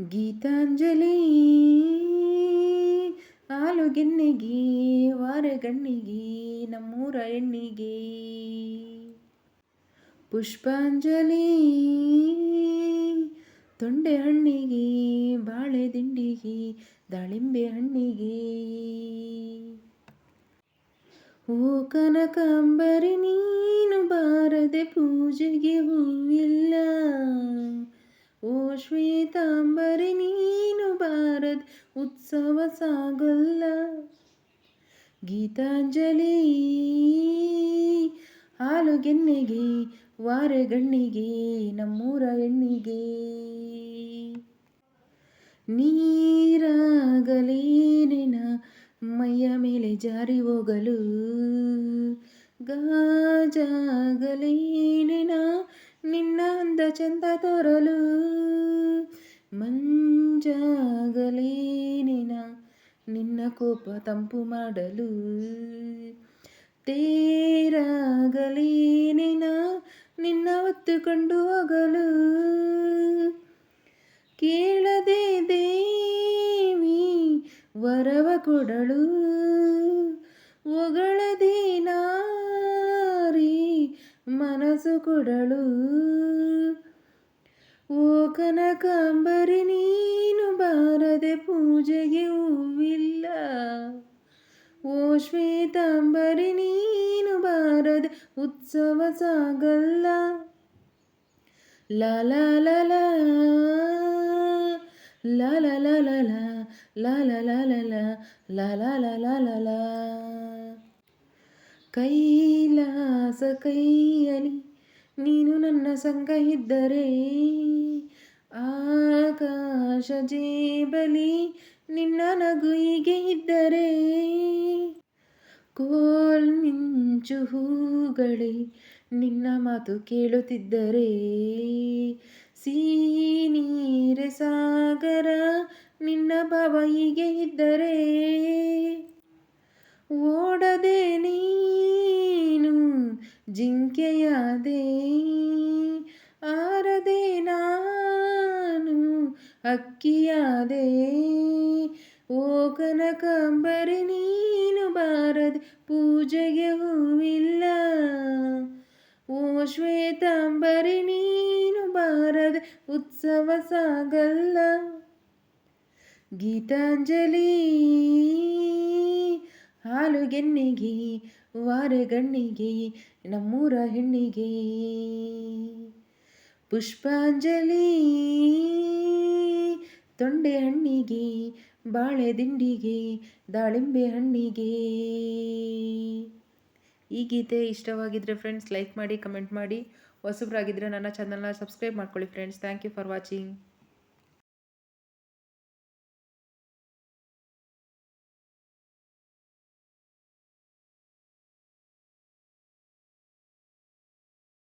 ಗೀತಾಂಜಲಿ. ಹಾಲುಗೆನ್ನೆಗೆ ವಾರಗಣ್ಣಿಗೆ ನಮ್ಮೂರ ಎಣ್ಣಿಗೆ ಪುಷ್ಪಾಂಜಲಿ. ತೊಂಡೆ ಹಣ್ಣಿಗೆ, ಬಾಳೆ ದಿಂಡಿಗೆ, ದಾಳಿಂಬೆ ಹಣ್ಣಿಗೆ. ಓ ಕನಕಾಂಬರಿ, ನೀನು ಬಾರದೆ ಪೂಜೆಗೆ ಹೂವಿಲ್ಲ. ಓ ಶ್ವೇತಾಂಬರಿ, ನೀನು ಭಾರತ್ ಉತ್ಸವ ಸಾಗಲ್ಲ. ಗೀತಾಂಜಲಿ ಹಾಲುಗೆನ್ನೆಗೆ ವಾರೆಗಣ್ಣಿಗೆ ನಮ್ಮೂರ ಹೆಣ್ಣಿಗೆ. ನೀರಾಗಲೇನ ಮೈಯ ಮೇಲೆ ಜಾರಿ ಹೋಗಲು. ಗಾಜಾಗಲೇನಿನ ನಿನ್ನ ಅಂದ ಚಂದ ತೋರಲು ಮಂಜಾಗಲೇನಿನ ನಿನ್ನ ಕೋಪ ತಂಪು ಮಾಡಲು ತೇರಾಗಲೇನಿನ ನಿನ್ನ ಹೊತ್ತುಕೊಂಡು ಹೋಗಲು ಕೇಳದೆ ದೇವಿ ವರವ ಕೊಡಳು ಒಗಳದೆ ನಾರಿ ಮನಸ್ಸು ಕೊಡಳು ಓ ಕನಕಾಂಬರಿ ನೀನು ಬಾರದೆ ಪೂಜೆಗೆ ಹೂವಿಲ್ಲ ಓ ಶ್ವೇತಾಂಬರಿ ನೀನು ಬಾರದೆ ಉತ್ಸವ ಸಾಗಲ್ಲ ಲ ಲ ಲ ಲ ಲ ಲ ಲ ಲ ಲ ಲ ಕೈಲಾಸ ಕೈಯಲಿ ನೀನು ನನ್ನ ಸಂಗ ಇದ್ದರೆ, ಆಕಾಶ ಜೇಬಲಿ ನಿನ್ನ ನಗು ಹೀಗೆ ಇದ್ದರೆ. ಕೋಲ್ ಮಿಂಚು ಹೂಗಳೇ, ನಿನ್ನ ಮಾತು ಕೇಳುತ್ತಿದ್ದರೆ. ನೀರೆ ಸಾಗರ, ನಿನ್ನ ಬಾವಯಿಗೆ ಇದ್ದರೆ. ಓಡದೆ ಅಕ್ಕಿಯಾದೆ, ಓ ಕನಕಾಂಬರಿ, ನೀನು ಬಾರದೆ ಪೂಜೆಗೆ ಹೂವಿಲ್ಲ. ಓ ಶ್ವೇತಾಂಬರಿ, ನೀನು ಬಾರದೆ ಉತ್ಸವ ಸಾಗಲ್ಲ. ಗೀತಾಂಜಲಿ, ಹಾಲುಗೆನ್ನಿಗೆ, ವಾರೆಗಣ್ಣಿಗೆ, ನಮ್ಮೂರ ಹೆಣ್ಣಿಗೆ. ಪುಷ್ಪಾಂಜಲಿ ತೊಂಡೆ ಹಣ್ಣಿಗೆ, ಬಾಳೆ ದಿಂಡಿಗೆ, ದಾಳಿಂಬೆ ಹಣ್ಣಿಗೆ. ಈ ಗೀತೆ ಇಷ್ಟವಾಗಿದ್ದರೆ ಫ್ರೆಂಡ್ಸ್ ಲೈಕ್ ಮಾಡಿ ಕಮೆಂಟ್ ಮಾಡಿ. ಹೊಸಬ್ರಾಗಿದ್ದರೆ ನನ್ನ ಚಾನಲ್ನ ಸಬ್ಸ್ಕ್ರೈಬ್ ಮಾಡ್ಕೊಳ್ಳಿ friends thank you for watching